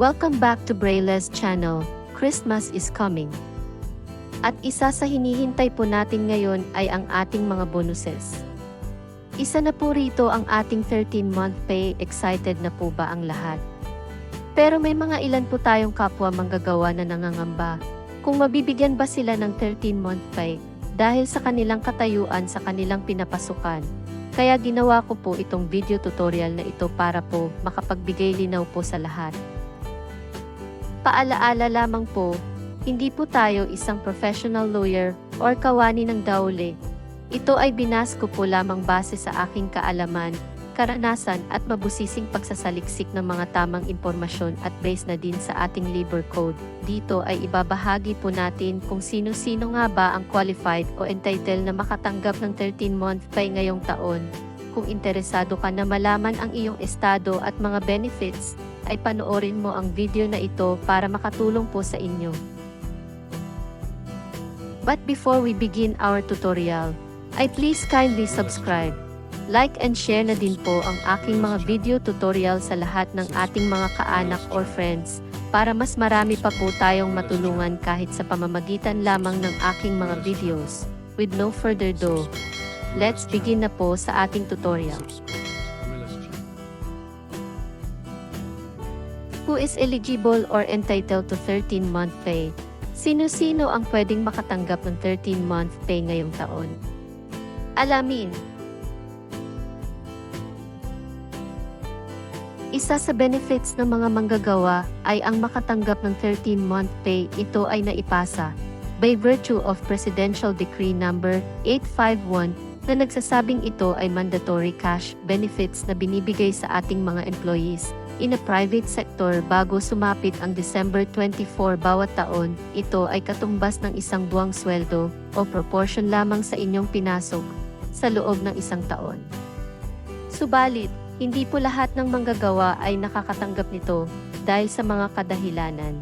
Welcome back to Braille's channel, Christmas is coming. At isa sa hinihintay po natin ngayon ay ang ating mga bonuses. Isa na po rito ang ating 13-month pay, excited na po ba ang lahat? Pero may mga ilan po tayong kapwa manggagawa na nangangamba kung mabibigyan ba sila ng 13-month pay dahil sa kanilang katayuan sa kanilang pinapasukan. Kaya ginawa ko po itong video tutorial na ito para po makapagbigay linaw po sa lahat. Paalaala lamang po, hindi po tayo isang professional lawyer or kawani ng daule. Ito ay binas ko po lamang base sa aking kaalaman, karanasan at mabusising pagsasaliksik ng mga tamang impormasyon at based na din sa ating labor code. Dito ay ibabahagi po natin kung sino-sino nga ba ang qualified o entitled na makatanggap ng 13-month pay ngayong taon. Kung interesado ka na malaman ang iyong estado at mga benefits, ay panoorin mo ang video na ito para makatulong po sa inyo. But before we begin our tutorial, ay please kindly subscribe, like and share na din po ang aking mga video tutorial sa lahat ng ating mga kaanak or friends para mas marami pa po tayong matulungan kahit sa pamamagitan lamang ng aking mga videos. With no further ado, let's begin na po sa ating tutorial. Who is eligible or entitled to 13-month pay? Sino-sino ang pwedeng makatanggap ng 13-month pay ngayong taon? Alamin. Isa sa benefits ng mga manggagawa ay ang makatanggap ng 13-month pay. Ito ay naipasa by virtue of Presidential Decree Number 851 na nagsasabing ito ay mandatory cash benefits na binibigay sa ating mga employees in a private sector bago sumapit ang December 24 bawat taon. Ito ay katumbas ng isang buwang sweldo o proportion lamang sa inyong pinasok sa loob ng isang taon. Subalit, hindi po lahat ng manggagawa ay nakakatanggap nito dahil sa mga kadahilanan.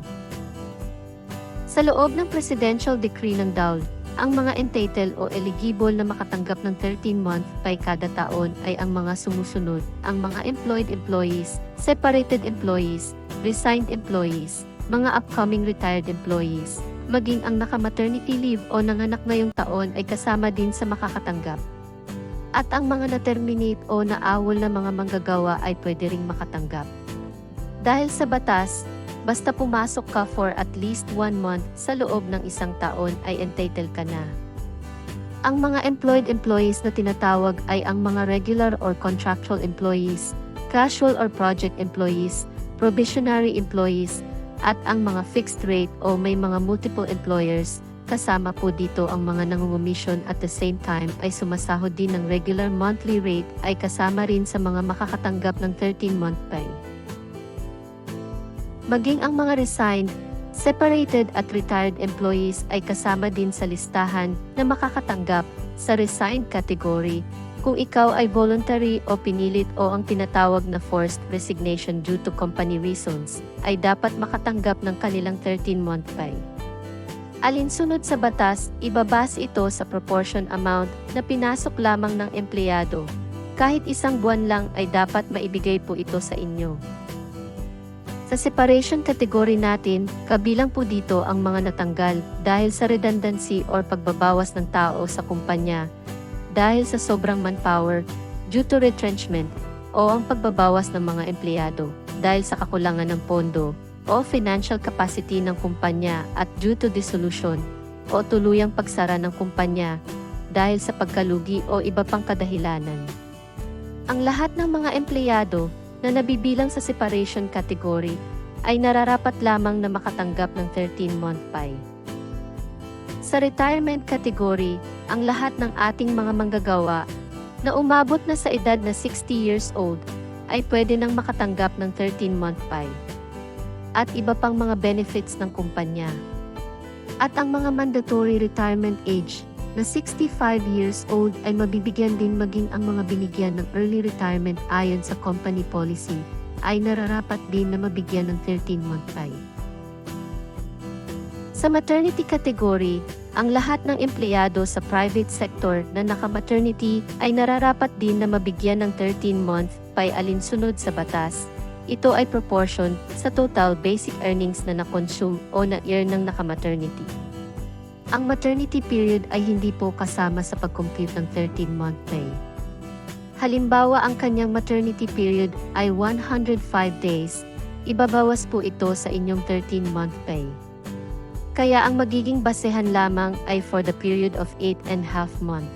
Sa loob ng Presidential Decree ng DAWL, ang mga entitled o eligible na makatanggap ng 13-month pay kada taon ay ang mga sumusunod, ang mga employed employees, separated employees, resigned employees, mga upcoming retired employees, maging ang naka-maternity leave o nanganak ngayong taon ay kasama din sa makakatanggap. At ang mga na-terminate o naawol na mga manggagawa ay pwede ring makatanggap. Dahil sa batas, basta pumasok ka for at least one month sa loob ng isang taon ay entitled ka na. Ang mga employed employees na tinatawag ay ang mga regular or contractual employees, casual or project employees, probationary employees, at ang mga fixed rate o may mga multiple employers, kasama po dito ang mga nangungumisyon at the same time ay sumasahod din ng regular monthly rate ay kasama rin sa mga makakatanggap ng 13-month pay. Maging ang mga resigned, separated at retired employees ay kasama din sa listahan na makakatanggap sa resigned category kung ikaw ay voluntary o pinilit o ang tinatawag na forced resignation due to company reasons, ay dapat makatanggap ng kanilang 13-month pay. Alinsunod sa batas, ibabas ito sa proportion amount na pinasok lamang ng empleyado. Kahit isang buwan lang ay dapat maibigay po ito sa inyo. Sa separation category natin, kabilang po dito ang mga natanggal dahil sa redundancy or pagbabawas ng tao sa kumpanya, dahil sa sobrang manpower, due to retrenchment, o ang pagbabawas ng mga empleyado dahil sa kakulangan ng pondo o financial capacity ng kumpanya at due to dissolution o tuluyang pagsara ng kumpanya dahil sa pagkalugi o iba pang kadahilanan. Ang lahat ng mga empleyado na nabibilang sa separation category ay nararapat lamang na makatanggap ng 13-month pay. Sa retirement category, ang lahat ng ating mga manggagawa na umabot na sa edad na 60 years old ay pwede nang makatanggap ng 13-month pay at iba pang mga benefits ng kumpanya. At ang mga mandatory retirement age na 65 years old ay mabibigyan din maging ang mga binigyan ng early retirement ayon sa company policy ay nararapat din na mabigyan ng 13-month pay. Sa maternity category, ang lahat ng empleyado sa private sector na naka-maternity ay nararapat din na mabigyan ng 13-month pay alinsunod sa batas ito ay proportion sa total basic earnings na na-consume o na-earn ng naka-maternity. Ang maternity period ay hindi po kasama sa pag-compute ng 13-month pay. Halimbawa ang kanyang maternity period ay 105 days, ibabawas po ito sa inyong 13-month pay. Kaya ang magiging basehan lamang ay for the period of 8 and half month.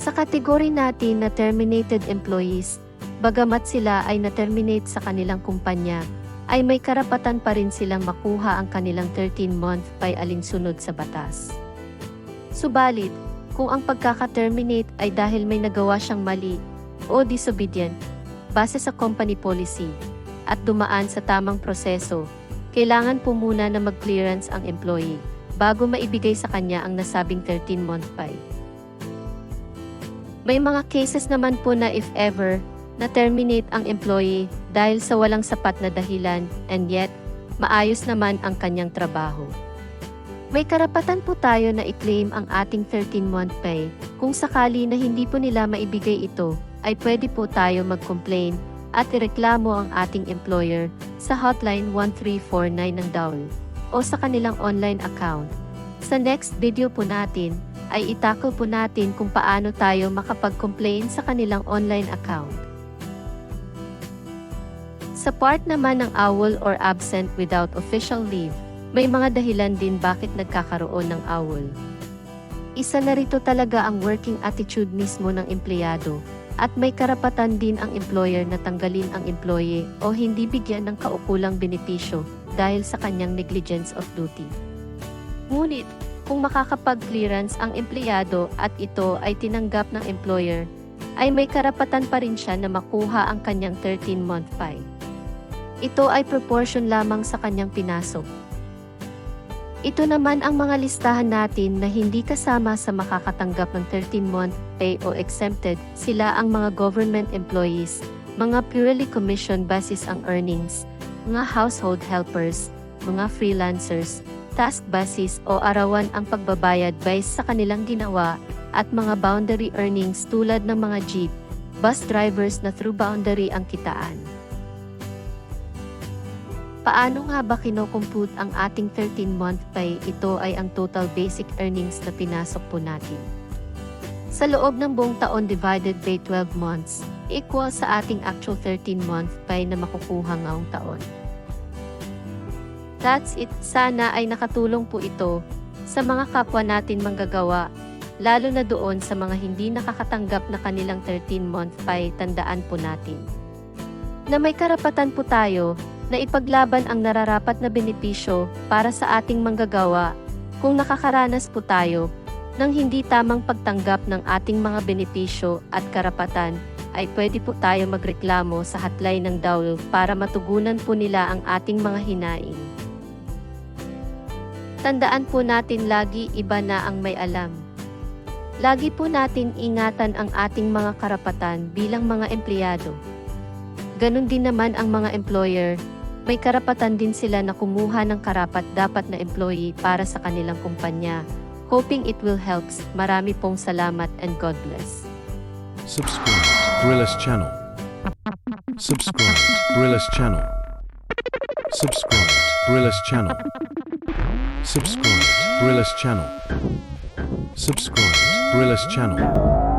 Sa kategory natin na terminated employees, bagamat sila ay na-terminate sa kanilang kumpanya, ay may karapatan pa rin silang makuha ang kanilang 13-month pay alinsunod sa batas. Subalit, kung ang pagkaka-terminate ay dahil may nagawa siyang mali o disobedient, base sa company policy, at dumaan sa tamang proseso, kailangan po muna na mag-clearance ang employee bago maibigay sa kanya ang nasabing 13-month pay. May mga cases naman po na if ever, na-terminate ang employee dahil sa walang sapat na dahilan and yet, maayos naman ang kanyang trabaho. May karapatan po tayo na i-claim ang ating 13-month pay. Kung sakali na hindi po nila maibigay ito, ay pwede po tayo mag-complain at ireklamo ang ating employer sa hotline 1349 ng DAWL o sa kanilang online account. Sa next video po natin, ay itakol po natin kung paano tayo makapag-complain sa kanilang online account. Sa part naman ng AWOL or absent without official leave, may mga dahilan din bakit nagkakaroon ng AWOL. Isa na rito talaga ang working attitude mismo ng empleyado, at may karapatan din ang employer na tanggalin ang employee o hindi bigyan ng kaukulang benepisyo dahil sa kanyang negligence of duty. Ngunit, kung makakapag-clearance ang empleyado at ito ay tinanggap ng employer, ay may karapatan pa rin siya na makuha ang kanyang 13-month pay. Ito ay proportion lamang sa kanyang pinasok. Ito naman ang mga listahan natin na hindi kasama sa makakatanggap ng 13-month pay o exempted. Sila ang mga government employees, mga purely commission basis ang earnings, mga household helpers, mga freelancers, task basis o arawan ang pagbabayad based sa kanilang ginawa, at mga boundary earnings tulad ng mga jeep, bus drivers na through boundary ang kitaan. Paano nga ba kinocompute ang ating 13-month pay? Ito ay ang total basic earnings na pinasok po natin. Sa loob ng buong taon divided by 12 months, equal sa ating actual 13-month pay na makukuha ngayong taon. That's it. Sana ay nakatulong po ito sa mga kapwa natin manggagawa, lalo na doon sa mga hindi nakakatanggap na kanilang 13-month pay, tandaan po natin. Na may karapatan po tayo na ipaglaban ang nararapat na benepisyo para sa ating manggagawa kung nakakaranas po tayo ng hindi tamang pagtanggap ng ating mga benepisyo at karapatan ay pwede po tayo magreklamo sa hotline ng DAWL para matugunan po nila ang ating mga hinaing. Tandaan po natin lagi iba na ang may alam. Lagi po natin ingatan ang ating mga karapatan bilang mga empleyado. Ganon din naman ang mga employer, may karapatan din sila na kumuha ng karapat dapat na employee para sa kanilang kumpanya. Hoping it will helps. Marami pong salamat and God bless. Subscribe Gorillas channel. Subscribe Gorillas channel. Subscribe Gorillas channel. Subscribe Gorillas channel. Subscribe Gorillas channel.